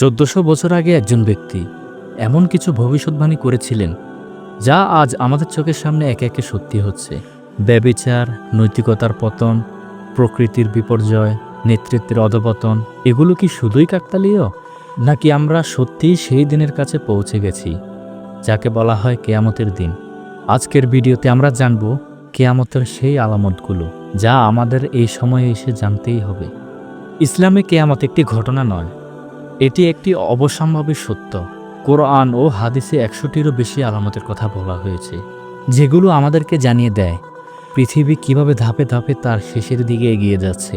চোদ্দশো বছর আগে একজন ব্যক্তি এমন কিছু ভবিষ্যৎবাণী করেছিলেন, যা আজ আমাদের চোখের সামনে একে একে সত্যি হচ্ছে। ব্যবিচার, নৈতিকতার পতন, প্রকৃতির বিপর্যয়, নেতৃত্বের অধপতন, এগুলো কি শুধুই কাকতালীয়? নাকি আমরা সত্যিই সেই দিনের কাছে পৌঁছে গেছি, যাকে বলা হয় কেয়ামতের দিন? আজকের ভিডিওতে আমরা জানব কেয়ামতের সেই আলামতগুলো, যা আমাদের এই সময়ে এসে জানতেই হবে। ইসলামে কেয়ামত একটি ঘটনা নয় এটি একটি অবসম্ভাবী সত্য। কোরআন ও হাদিসে একশোটিরও বেশি আলামতের কথা বলা হয়েছে, যেগুলো আমাদেরকে জানিয়ে দেয় পৃথিবী কীভাবে ধাপে ধাপে তার শেষের দিকে এগিয়ে যাচ্ছে।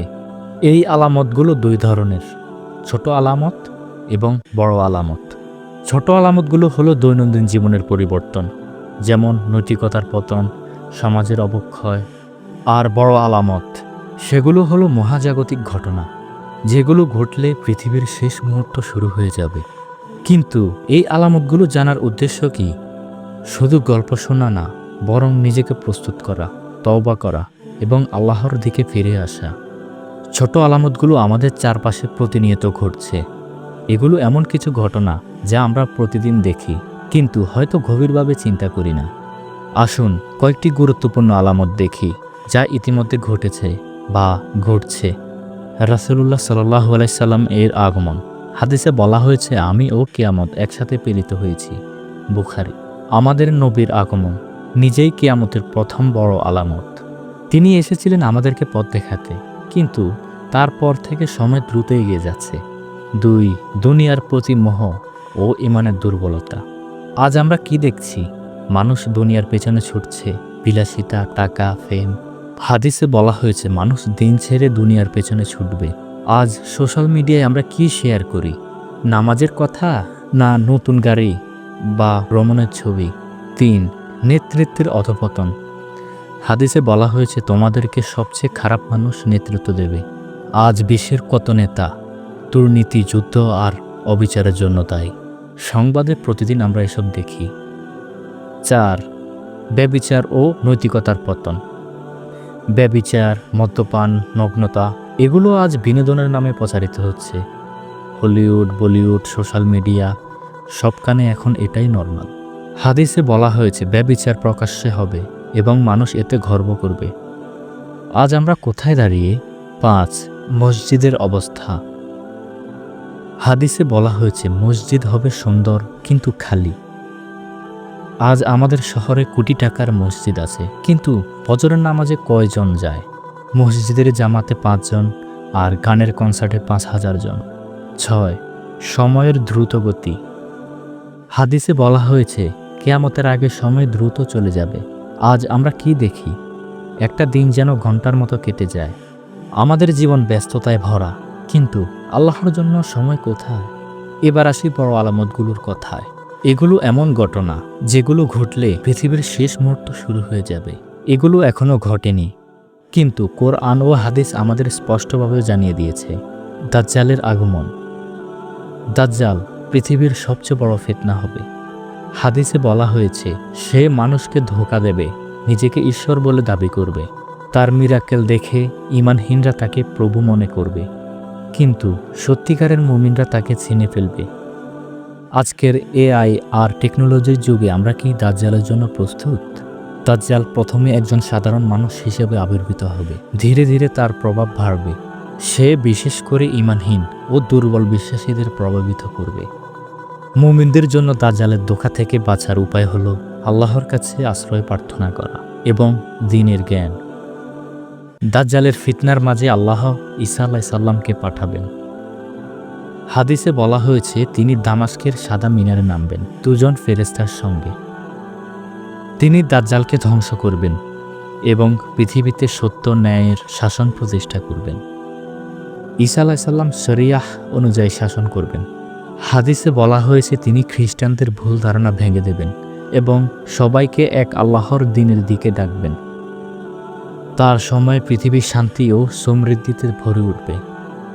এই আলামতগুলো দুই ধরনের, ছোট আলামত এবং বড় আলামত। ছোট আলামতগুলো হলো দৈনন্দিন জীবনের পরিবর্তন, যেমন নৈতিকতার পতন, সমাজের অবক্ষয়, আর বড় আলামত। সেগুলো হলো মহাজাগতিক ঘটনা। যেগুলো ঘটলে পৃথিবীর শেষ মুহূর্ত শুরু হয়ে যাবে। কিন্তু এই আলামতগুলো জানার উদ্দেশ্য কি? শুধু গল্প শোনা না, বরং নিজেকে প্রস্তুত করা, তওবা করা এবং আল্লাহর দিকে ফিরে আসা। ছোট আলামতগুলো আমাদের চারপাশে প্রতিনিয়ত ঘটছে। এগুলো এমন কিছু ঘটনা যা আমরা প্রতিদিন দেখি, কিন্তু হয়তো গভীরভাবে চিন্তা করি না। আসুন কয়েকটি গুরুত্বপূর্ণ আলামত দেখি, যা ইতিমধ্যে ঘটেছে বা ঘটছে। রাসুলুল্লাহ সাল্লাহ আলাইসাল্লাম এর আগমন। হাদিসে বলা হয়েছে, আমি ও কিয়ামত একসাথে প্রেরিত হয়েছি। বুখারি, আমাদের নবীর আগমন নিজেই কিয়ামতের প্রথম বড় আলামত। তিনি এসেছিলেন আমাদেরকে পথ দেখাতে, কিন্তু তারপর থেকে সময় দ্রুত এগিয়ে যাচ্ছে। দুই, দুনিয়ার প্রতি মোহ ও ইমানের দুর্বলতা। আজ আমরা কি দেখছি? মানুষ দুনিয়ার পেছনে ছুটছে, বিলাসিতা, টাকা ফেম হাদিসে বলা হয়েছে, মানুষ দিন ছেড়ে দুনিয়ার পেছনে ছুটবে। আজ সোশ্যাল মিডিয়ায় আমরা কি শেয়ার করি? নামাজের কথা না নতুন গাড়ি বা ভ্রমণের ছবি? তিন, নেতৃত্বের অধপতন। হাদিসে বলা হয়েছে, তোমাদেরকে সবচেয়ে খারাপ মানুষ নেতৃত্ব দেবে। আজ বিশ্বের কত নেতা? দুর্নীতি, যুদ্ধ আর অবিচারের জন্য তাই সংবাদে প্রতিদিন আমরা এসব দেখি। চার, ব্যবিচার ও নৈতিকতার পতন। ব্যবিচার মদ্যপান, নগ্নতা, এগুলো আজ বিনোদনের নামে প্রচারিত হচ্ছে। হলিউড, বলিউড, সোশ্যাল মিডিয়া সবখানে এখন এটাই নর্মাল। হাদিসে বলা হয়েছে ব্যবিচার প্রকাশ্যে হবে এবং মানুষ এতে গর্ব করবে। আজ আমরা কোথায় দাঁড়িয়ে? পাঁচ, মসজিদের অবস্থা। হাদিসে বলা হয়েছে, মসজিদ হবে সুন্দর কিন্তু খালি। আজ আমাদের শহরে কোটি টাকার মসজিদ আছে। কিন্তু ফজরের নামাজে কয়জন যায়? মসজিদের জামাতে পাঁচজন আর গানের কনসার্টে পাঁচ হাজার জন। ছয়, সময়ের দ্রুত গতি হাদিসে বলা হয়েছে, কেয়ামতের আগে সময় দ্রুত চলে যাবে। আজ আমরা কি দেখি? একটা দিন যেন ঘণ্টার মতো কেটে যায়। আমাদের জীবন ব্যস্ততায় ভরা, কিন্তু আল্লাহর জন্য সময় কোথায়? এবার আসি বড় আলামতগুলোর কথায়। এগুলো এমন ঘটনা যেগুলো ঘটলে পৃথিবীর শেষ মুহূর্ত শুরু হয়ে যাবে। এগুলো এখনও ঘটেনি। কিন্তু কোরআন ও হাদিস আমাদের স্পষ্টভাবে জানিয়ে দিয়েছে, দাজ্জালের আগমন। দাজ্জাল পৃথিবীর সবচেয়ে বড় ফিতনা হবে। হাদিসে বলা হয়েছে, সে মানুষকে ধোকা দেবে, নিজেকে ঈশ্বর বলে দাবি করবে। তার মিরাকেল দেখে ইমানহীনরা তাকে প্রভু মনে করবে। কিন্তু সত্যিকারের মুমিনরা তাকে চিনে ফেলবে। আজকের এআই আর টেকনোলজির যুগে আমরা কি দাজ্জালের জন্য প্রস্তুত? দাজ্জাল প্রথমে একজন সাধারণ মানুষ হিসেবে আবির্ভূত হবে। ধীরে ধীরে তার প্রভাব বাড়বে। সে বিশেষ করে ইমানহীন ও দুর্বল বিশ্বাসীদের প্রভাবিত করবে। মুমিনদের জন্য দাজ্জালের ধোকা থেকে বাঁচার উপায় হল আল্লাহর কাছে আশ্রয় প্রার্থনা করা এবং দিনের জ্ঞান। দাজ্জালের ফিতনার মাঝে আল্লাহ ঈসা আলাহ সাল্লামকে পাঠাবেন। হাদিসে বলা হয়েছে, তিনি দামাস্কের সাদা মিনারে নামবেন, দুজন ফেরেস্তার সঙ্গে। তিনি দাজ্জালকে ধ্বংস করবেন এবং পৃথিবীতে সত্য ন্যায়ের শাসন প্রতিষ্ঠা করবেন। ঈসা আলাহিসাল্লাম শরিয়াহ অনুযায়ী শাসন করবেন। হাদিসে বলা হয়েছে, তিনি খ্রিস্টানদের ভুল ধারণা ভেঙে দেবেন এবং সবাইকে এক আল্লাহর দিনের দিকে ডাকবেন। তার সময় পৃথিবী শান্তি ও সমৃদ্ধিতে ভরে উঠবে।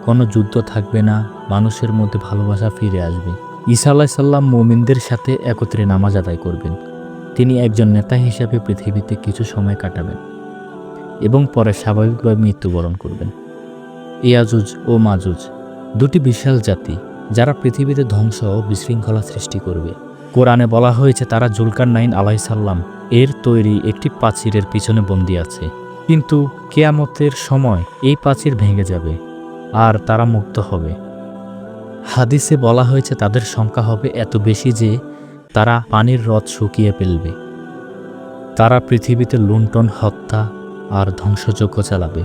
কোনো যুদ্ধ থাকবে না মানুষের মধ্যে ভালোবাসা ফিরে আসবে। ঈসা আল্লাহ সাল্লাম মোমিনদের সাথে একত্রে নামাজ আদায় করবেন। তিনি একজন নেতা হিসাবে পৃথিবীতে কিছু সময় কাটাবেন এবং পরে স্বাভাবিকভাবে মৃত্যুবরণ করবেন। ইয়াজুজ ও মাজুজ, দুটি বিশাল জাতি, যারা পৃথিবীতে ধ্বংস ও বিশৃঙ্খলা সৃষ্টি করবে। কোরআনে বলা হয়েছে, তারা জুলকার নাইন আলাইসাল্লাম এর তৈরি একটি প্রাচীরের পিছনে বন্দি আছে। কিন্তু কেয়ামতের সময় এই প্রাচীর ভেঙে যাবে আর তারা মুক্ত হবে। হাদিসে বলা হয়েছে, তাদের সংখ্যা হবে এত বেশি যে তারা পানির হ্রদ শুকিয়ে ফেলবে। তারা পৃথিবীতে লুণ্ঠন, হত্যা আর ধ্বংসযজ্ঞ চালাবে।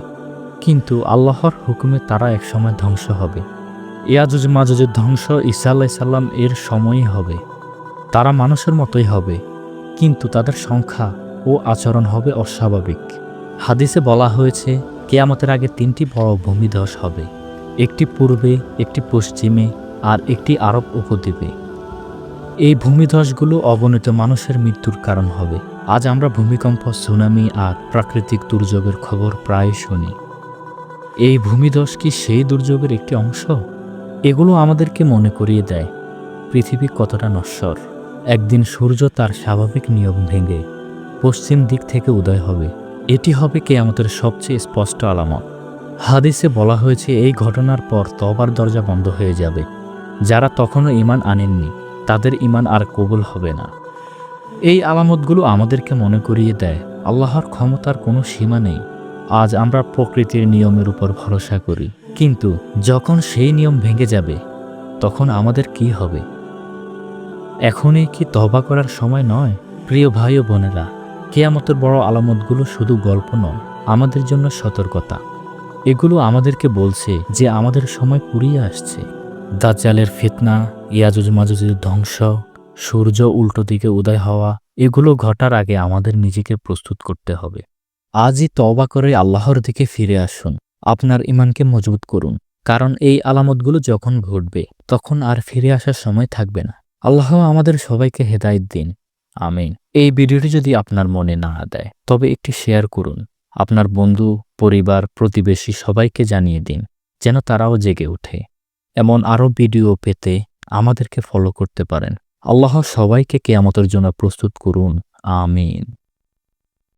কিন্তু আল্লাহর হুকুমে তারা একসময় ধ্বংস হবে। ইয়াজুজ মাজুজের ধ্বংস ঈসা আল্লাহ সাল্লাম এর সময়ই হবে। তারা মানুষের মতোই হবে, কিন্তু তাদের সংখ্যা ও আচরণ হবে অস্বাভাবিক। হাদিসে বলা হয়েছে, কেয়ামতের আগে তিনটি বড় ভূমিধস হবে। একটি পূর্বে, একটি পশ্চিমে আর একটি আরব উপদ্বীপে। এই ভূমিধসগুলো অগণিত মানুষের মৃত্যুর কারণ হবে। আজ আমরা ভূমিকম্প, সুনামি আর প্রাকৃতিক দুর্যোগের খবর প্রায় শুনি। এই ভূমিধস কি সেই দুর্যোগের একটি অংশ? এগুলো আমাদেরকে মনে করিয়ে দেয়, পৃথিবী কতটা নশ্বর। একদিন সূর্য তার স্বাভাবিক নিয়ম ভেঙে পশ্চিম দিক থেকে উদয় হবে। এটি হবে কে আমাদের সবচেয়ে স্পষ্ট আলামত। হাদিসে বলা হয়েছে, এই ঘটনার পর তবার দরজা বন্ধ হয়ে যাবে। যারা তখনও ইমান আনেননি, তাদের ইমান আর কবুল হবে না। এই আলামতগুলো আমাদেরকে মনে করিয়ে দেয়, আল্লাহর ক্ষমতার কোনো সীমা নেই। আজ আমরা প্রকৃতির নিয়মের উপর ভরসা করি। কিন্তু যখন সেই নিয়ম ভেঙে যাবে, তখন আমাদের কি হবে? এখনই কি তবা করার সময় নয়? প্রিয় ভাই ও বোনেরা, কেয়ামতের বড় আলামতগুলো শুধু গল্প নয়, আমাদের জন্য সতর্কতা। এগুলো আমাদেরকে বলছে যে আমাদের সময় পুরিয়ে আসছে। দাজ্জালের ফিতনা, ইয়াজুজ মাজুজের ধ্বংস, সূর্য উল্টো দিকে উদয় হওয়া, এগুলো ঘটার আগে আমাদের নিজেকে প্রস্তুত করতে হবে। আজই তওবা করে আল্লাহর দিকে ফিরে আসুন। আপনার ইমানকে মজবুত করুন। কারণ এই আলামতগুলো যখন ঘটবে, তখন আর ফিরে আসার সময় থাকবে না। আল্লাহ আমাদের সবাইকে হেদায়েত দিন। আমিন। এই ভিডিওটি যদি আপনার মনে না দেয়, তবে একটি শেয়ার করুন। আপনার বন্ধু, পরিবার, প্রতিবেশী সবাইকে জানিয়ে দিন, যেন তারাও জেগে ওঠে। এমন আরও ভিডিও পেতে আমাদেরকে ফলো করতে পারেন। আল্লাহ সবাইকে কেয়ামতের জন্য প্রস্তুত করুন। আমিন।